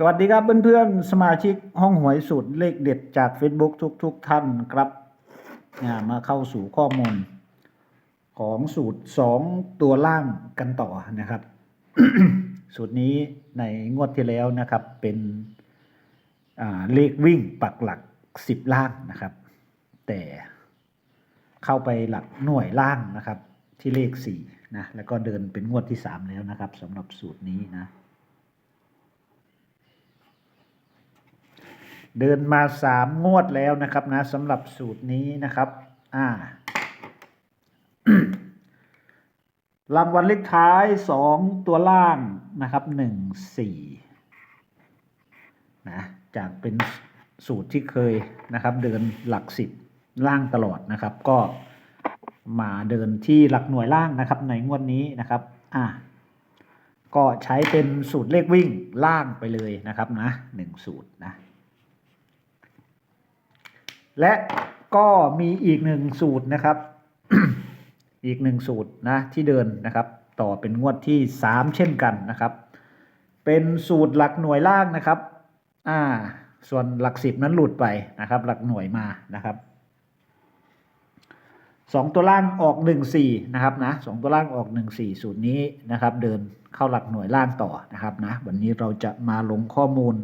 สวัสดีครับเพื่อนๆ สมาชิกห้องหวยสูตรเลขเด็ดจาก Facebook ทุกๆทท่านครับอ่ามาเข้าสู่ข้อมูล ของสูตร 2 ตัวล่างกันต่อนะครับ สูตรนี้ในงวดที่แล้วนะครับเป็นเลขวิ่งปักหลัก 10 ล่างนะครับ แต่เข้าไปหลักหน่วยล่างนะครับ ที่เลข4นะแล้วก็เดินเป็นงวดที่ 3 แล้วนะครับสำหรับสูตรนี้นะ เดินมาสามงวดแล้วนะครับนะสำหรับสูตรนี้นะครับ อ่ารางวัลเลขท้ายสองตัวล่างนะครับหนึ่งสี่นะจากเป็นสูตรที่เคยนะครับ เดินหลักสิบล่างตลอดนะครับ ก็มาเดินที่หลักหน่วยล่างนะครับ ในงวดนี้นะครับ อ่าก็ใช้เป็นสูตรเลขวิ่งล่างไปเลยนะครับนะหนึ่งสูตรนะ และก็มีอีกหนึ่งสูตรนะครับ อีกหนึ่งสูตรนะที่เดินนะครับ ต่อเป็นงวดที่สามเช่นกันนะครับ เป็นสูตรหลักหน่วยล่างนะครับอ่าส่วนหลักสิบนั้นหลุดไปนะครับ หลักหน่วยมานะครับสองตัวล่างออกหนึ่งสี่นะครับนะสองตัวล่างออกหนึ่งสี่สูตรนี้นะครับ เดินเข้าหลักหน่วยล่างต่อนะครับนะวันนี้เราจะมาลงข้อมูล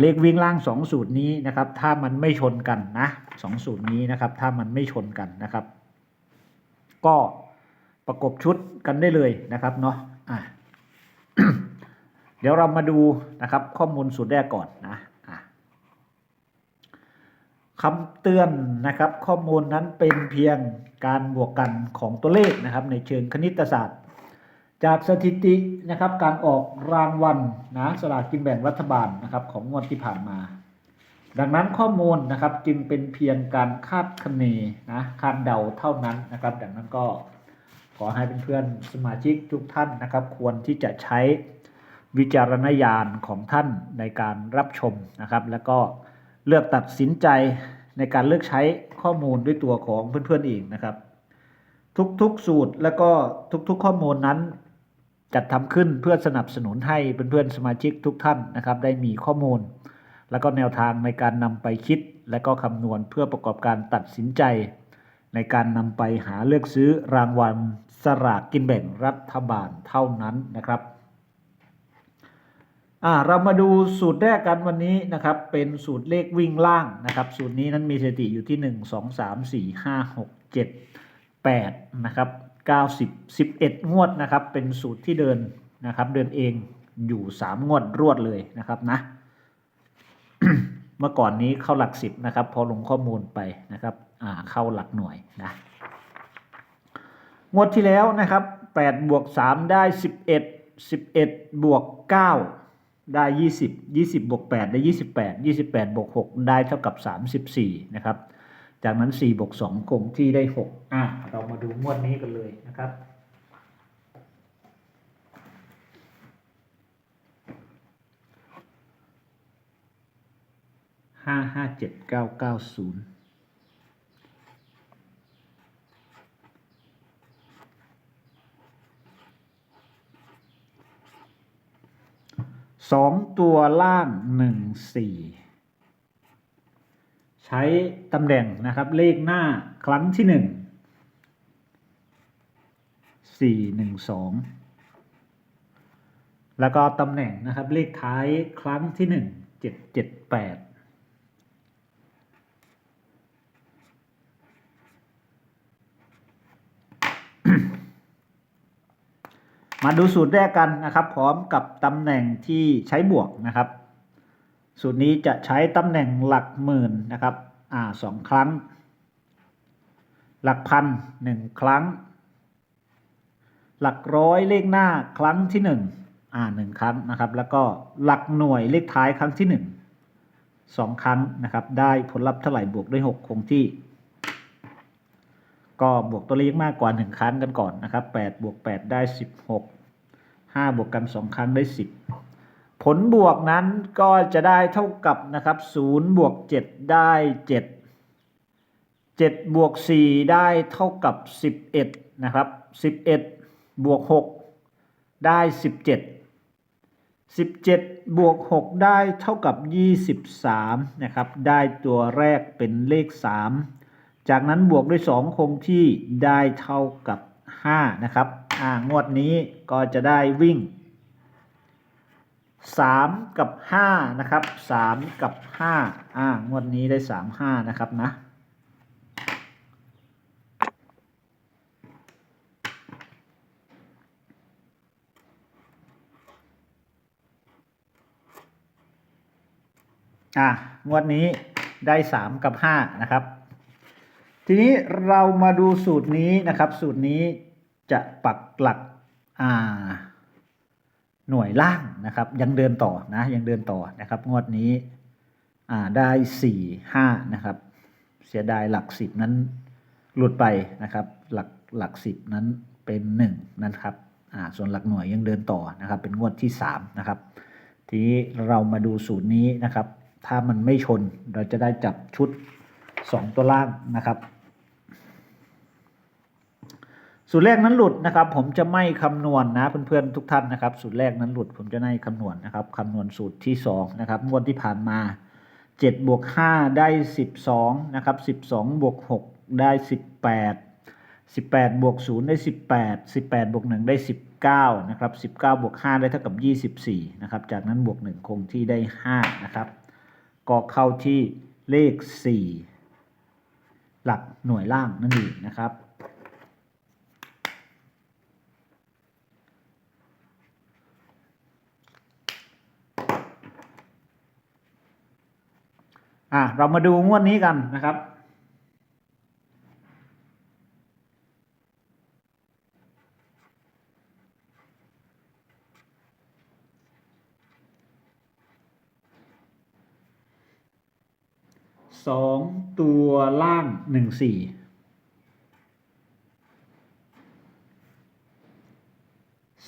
เลขวิ่งล่าง 2 สูตรนี้นะครับ ถ้ามันไม่ชนกันนะสองสูตรนี้นะครับ ถ้ามันไม่ชนกันนะครับ ก็ประกบชุดกันได้เลยนะครับเนาะอะเดี๋ยวเรามาดูนะครับ ข้อมูลสูตรแรกก่อนนะะคำเตือนนะครับ ข้อมูลนั้นเป็นเพียงการบวกกันของตัวเลขนะครับ ในเชิงคณิตศาสตร์ จากสถิตินะครับการออกรางวัลนะสลากกินแบ่งรัฐบาลนะครับของงวดที่ผ่านมา ดังนั้นข้อมูลนะครับจึงเป็นเพียงการคาดคะเนนะคาดเดาเท่านั้นนะครับ ดังนั้นก็ขอให้เพื่อนๆสมาชิกทุกท่านนะครับ ควรที่จะใช้วิจารณญาณของท่านในการรับชมนะครับ แล้วก็เลือกตัดสินใจในการเลือกใช้ข้อมูลด้วยตัวของเพื่อนๆเองนะครับ ทุกๆสูตรแล้วก็ทุกๆข้อมูลนั้น จัดทำขึ้นเพื่อสนับสนุนให้เพื่อนๆสมาชิกทุกท่านนะครับ ได้มีข้อมูล แล้วก็แนวทางในการนำไปคิด และก็คำนวณเพื่อประกอบการตัดสินใจ ในการนำไปหาเลือกซื้อรางวัลสลากกินแบ่งรัฐบาลเท่านั้นนะครับอ่าเรามาดูสูตรแรกกันวันนี้นะครับ เป็นสูตรเลขวิ่งล่างนะครับ สูตรนี้นั้นมีสถิติอยู่ที่ 1 2 3 4 5 6 7 8 นะครับ 90 11 งวดนะครับ เป็นสูตรที่เดินนะครับ เดินเองอยู่ 3 งวดรวดเลยนะครับนะ เมื่อก่อนนี้เข้าหลักสิบนะครับ พอลงข้อมูลไปนะครับเข้าหลักหน่วยนะ งวดที่แล้วนะครับ8บวก3ได้ 11 11บวก9ได้ 20 20บวก8ได้ 28 28บวก6ได้เท่ากับ 34นะครับ จากนั้น4บวก2คงที่ได้ 6 อะ เรามาดูงวดนี้กันเลยนะครับ ห้าห้าเจ็ดเก้าเก้าศูนย์สองตัวล่างหนึ่งสี่ใช้ตำแหน่งนะครับเลขหน้าครั้งที่หนึ่งสี่หนึ่งสองแล้วก็ตำแหน่งนะครับเลขท้ายครั้งที่หนึ่งเจ็ดเจ็ดแปดมาดูสูตรแรกกันนะครับ พร้อมกับตำแหน่งที่ใช้บวกนะครับ สูตรนี้จะใช้ตำแหน่งหลักหมื่นนะครับอ่าสองครั้ง หลักพันหนึ่งครั้ง หลักร้อยเลขหน้าครั้งที่หนึ่งอ่าหนึ่งครั้งนะครับ แล้วก็หลักหน่วยเลขท้ายครั้งที่หนึ่งสองครั้งนะครับ ได้ผลลัพธ์เท่าไหร่บวกด้วยหกคงที่ ก็บวกตัวเลขมากกว่า1ครั้งกันก่อนนะครับ8บวก8ได้16 5บวกกัน2ครั้งได้10 ผลบวกนั้นก็จะได้เท่ากับนะครับ0บวก7 ได้ 7 7บวก4ได้เท่ากับ 11 นะครับ 11 บวก 6 ได้ 17 17 บวก 6 ได้เท่ากับ 23 นะครับ ได้ตัวแรกเป็นเลข 3 จากนั้นบวกด้วย 2 คงที่ได้เท่ากับ 5 นะครับ อ่างวดนี้ก็จะได้วิ่ง 3 กับ 5 นะครับ 3 กับ 5 อ่างวดนี้ได้ 3 5 นะครับนะ อะ งวดนี้ได้สามกับห้านะครับ ทีนี้เรามาดูสูตรนี้นะครับ สูตรนี้จะปักหลัก อ่า หน่วยล่างนะครับ ยังเดินต่อนะยังเดินต่อนะครับ งวดนี้ได้สี่ห้านะครับ เสียดายหลักสิบนั้นหลุดไปนะครับ หลักหลักสิบนั้นเป็นหนึ่งนะครับส่วนหลักหน่วยยังเดินต่อนะครับ เป็นงวดที่สามนะครับ ทีนี้เรามาดูสูตรนี้นะครับ ถ้ามันไม่ชนเราจะได้จับชุด2ตัวล่างนะครับ สูตรแรกนั้นหลุดนะครับ ผมจะไม่คำนวณนะเพื่อนๆทุกท่านนะครับ สูตรแรกนั้นหลุด ผมจะไม่คำนวณนะครับคำนวณสูตรที่2นะครับงวดที่ผ่านมา7บวก5ได้ 12นะครับ12บวก6ได้ 18 18บวก0ได้ 18 18บวก1ได้ 19นะครับ19บวก5ได้เท่ากับ 24นะครับจากนั้นบวก 1 คงที่ได้5นะครับก็เข้าที่เลข 4 หลักหน่วยล่างนั่นเองนะครับ อะเรามาดูงวดนี้กันนะครับ สองตัวล่างหนึ่งสี่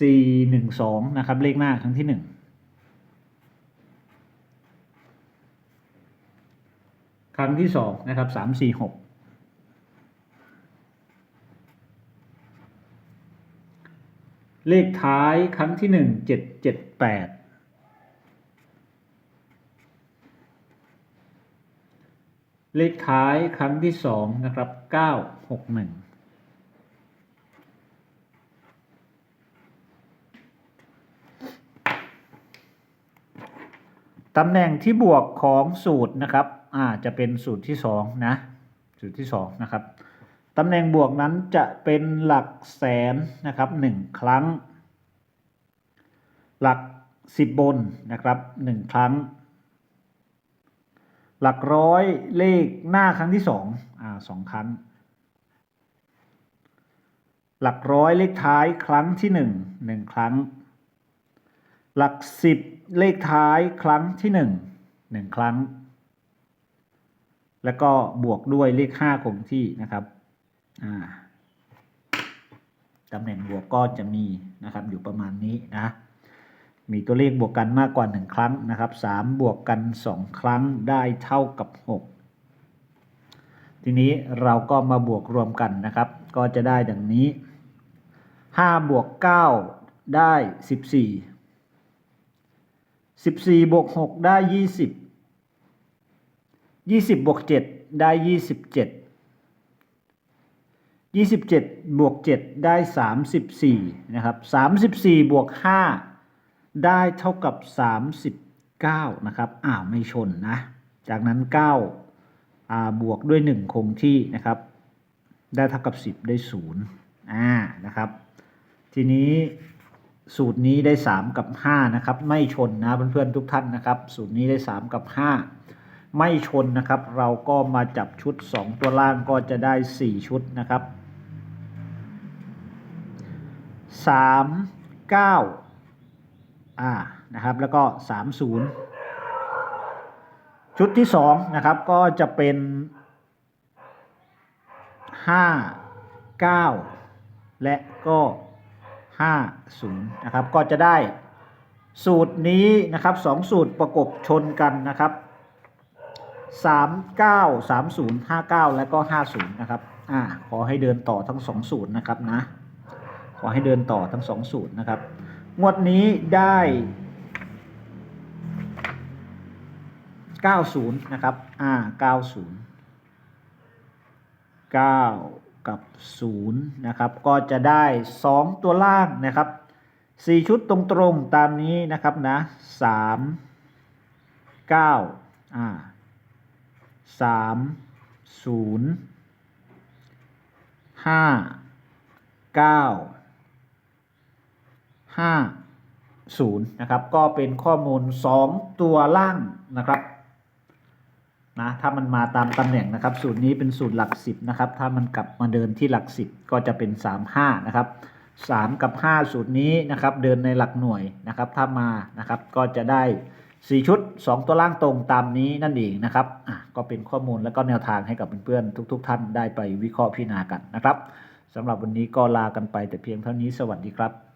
สี่หนึ่งสองนะครับ เลขหน้าครั้งที่หนึ่ง ครั้งที่สองนะครับสามสี่หกเลขท้ายครั้งที่หนึ่งเจ็ดเจ็ดแปดเลขท้ายครั้งที่สองนะครับเก้าหกหนึ่งตำแหน่งที่บวกของสูตรนะครับ อ่าจะเป็นสูตรที่สองนะ สูตรที่สองนะครับตำแหน่งบวกนั้นจะเป็นหลักแสนนะครับหนึ่งครั้ง หลักสิบบนนะครับหนึ่งครั้ง หลักร้อยเลขหน้าครั้งที่สองอ่าสองครั้ง หลักร้อยเลขท้ายครั้งที่หนึ่งหนึ่งครั้ง หลักสิบเลขท้ายครั้งที่หนึ่งหนึ่งครั้ง แล้วก็บวกด้วยเลขห้าคงที่นะครับตำแหน่งบวกก็จะมีนะครับอยู่ประมาณนี้นะมีตัวเลขบวกกันมากกว่า 1 ครั้งนะครับ 3 บวกกัน 2 ครั้งได้เท่ากับ 6 ทีนี้เราก็มาบวกรวมกันนะครับ ก็จะได้ดังนี้ 5 บวก 9 ได้ 14 14 บวก 6 ได้ 20 20บวก7ได้27 27บวก7ได้34นะครับ34บวก5ได้เท่ากับ39นะครับอ้าวไม่ชนนะ จากนั้น9อ่าบวกด้วย1คงที่นะครับ ได้เท่ากับ10ได้0อ่านะครับ ทีนี้สูตรนี้ได้ 3 กับ 5 นะครับ ไม่ชนนะเพื่อนๆทุกท่านนะครับ สูตรนี้ได้ 3 กับ 5 ไม่ชนนะครับ เราก็มาจับชุด 2 ตัวล่างก็จะได้ 4 ชุดนะครับ 3 9อ่านะครับแล้วก็ 30 ชุดที่ 2 นะครับ ก็จะเป็น 5 9 และก็ 50 นะครับ ก็จะได้สูตรนี้นะครับ 2 สูตรประกบชนกันนะครับ 39 30 59และก็50นะครับ อ่า ขอให้เดินต่อทั้ง2สูตรนะครับนะ ขอให้เดินต่อทั้ง2สูตรนะครับ งวดนี้ได้90นะครับ อ่า90 9กับ0นะครับ ก็จะได้2ตัวล่างนะครับ4ชุดตรงๆตามนี้นะครับนะ3 9อ่า 3 0 5 9 5 0นะครับ ก็เป็นข้อมูล2ตัวล่างนะครับนะถ้ามันมาตามตำแหน่งนะครับ สูตรนี้เป็นสูตรหลัก10นะครับ ถ้ามันกลับมาเดินที่หลัก10ก็จะเป็น3 5นะครับ3กับ5สูตรนี้นะครับ เดินในหลักหน่วยนะครับ ถ้ามานะครับก็จะได้ 4 ชุด 2 ตัวล่างตรงตามนี้นั่นเองนะครับอะก็เป็นข้อมูลและก็แนวทางให้กับเพื่อนๆทุก ๆ ท่านได้ไปวิเคราะห์พิจารณากันนะครับสำหรับวันนี้ก็ลากันไปแต่เพียงเท่านี้สวัสดีครับ